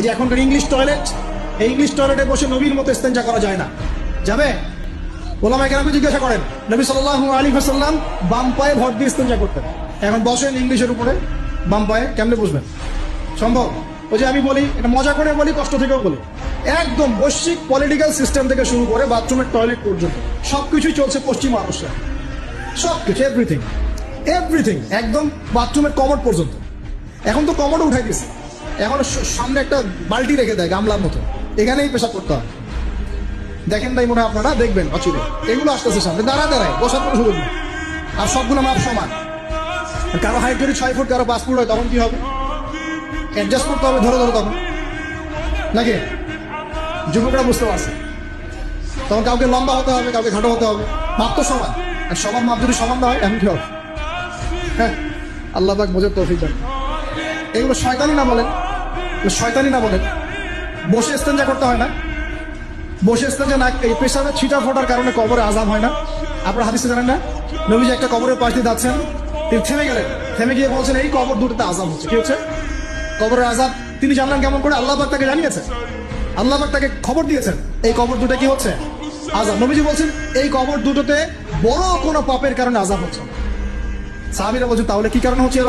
এই যে এখনকার ইংলিশ টয়লেট এই ইংলিশ টয়লেটে বসে নবীর মতো ইস্তেঞ্জা করা যায় না। যাবে? ওলামা কেরামকে জিজ্ঞাসা করেন, নবী সাল্লাল্লাহু আলাইহি ওয়াসাল্লাম বাম পায়ে ভর দিয়ে ইস্তেঞ্জা করতেন। এখন বসেন ইংলিশের উপরে, বাম পায়ে কেমনে বসবেন? সম্ভব? ওই যে আমি বলি, এটা মজা করে বলি, কষ্ট থেকেও বলি। একদম বৈশ্বিক পলিটিক্যাল সিস্টেম থেকে শুরু করে বাথরুমের টয়লেট পর্যন্ত, সবকিছুই চলছে পশ্চিম আরসে সবকিছু এভরিথিং এভরিথিং একদম বাথরুমের কমোড পর্যন্ত। এখন তো কমোডও উঠাই দিয়েছে। এখন সামনে একটা বালতি রেখে দেয় গামলার মতো। এখানেই পেশাব করতে হয়। দেখেন তাই মনে আপনারা দেখবেন, অচিরে। এগুলো আসতেছে সামনে। দাঁড়া দাঁড়ায়, বসার কোনো সুযোগ আর সবগুলো মাপ সমান। কারও হাইট যদি ছয় ফুট কারও পাঁচ ফুট হয়, তখন কি হবে? অ্যাডজাস্ট করতে হবে, ধরে ধরে তখন। নাকি? যুবকরা বুঝতে পারছে। তখন কাউকে লম্বা হতে হবে, কাউকে খাটো হতে হবে। মাপ তো সমান। আর সবার মাপ যদি সমান না হয় এমন কি হবে। হ্যাঁ আল্লাহ পাক বোঝার তৌফিক দেন এগুলো শয়তানি না বলেন। শয়তানি না বলেন। বসে ইস্তেঞ্জা করতে হয় না। বসে ইস্তেঞ্জা না, এই পেশাবে ছিটা ফোটার কারণে কবরে আজাব হয় না। আপনারা হাদিসে জানেন না? নবীজি একটা কবরের পাশ দিয়ে যাচ্ছেন। তিনি থেমে গেলেন। থেমে গিয়ে বলছেন, এই কবর দুটোতে আজাব হচ্ছে। কি হচ্ছে? কবরের আজাব তিনি জানলেন কেমন করে? আল্লাহ তাকে জানিয়েছেন। আল্লাহ তাকে খবর দিয়েছেন, এই কবর দুটো কি হচ্ছে? আজাব নবীজি বলছেন, এই কবর দুটোতে বড় কোনো পাপের কারণে আজাব হচ্ছে সাহাবিরা বলছেন, তাহলে কি কারণে হচ্ছে?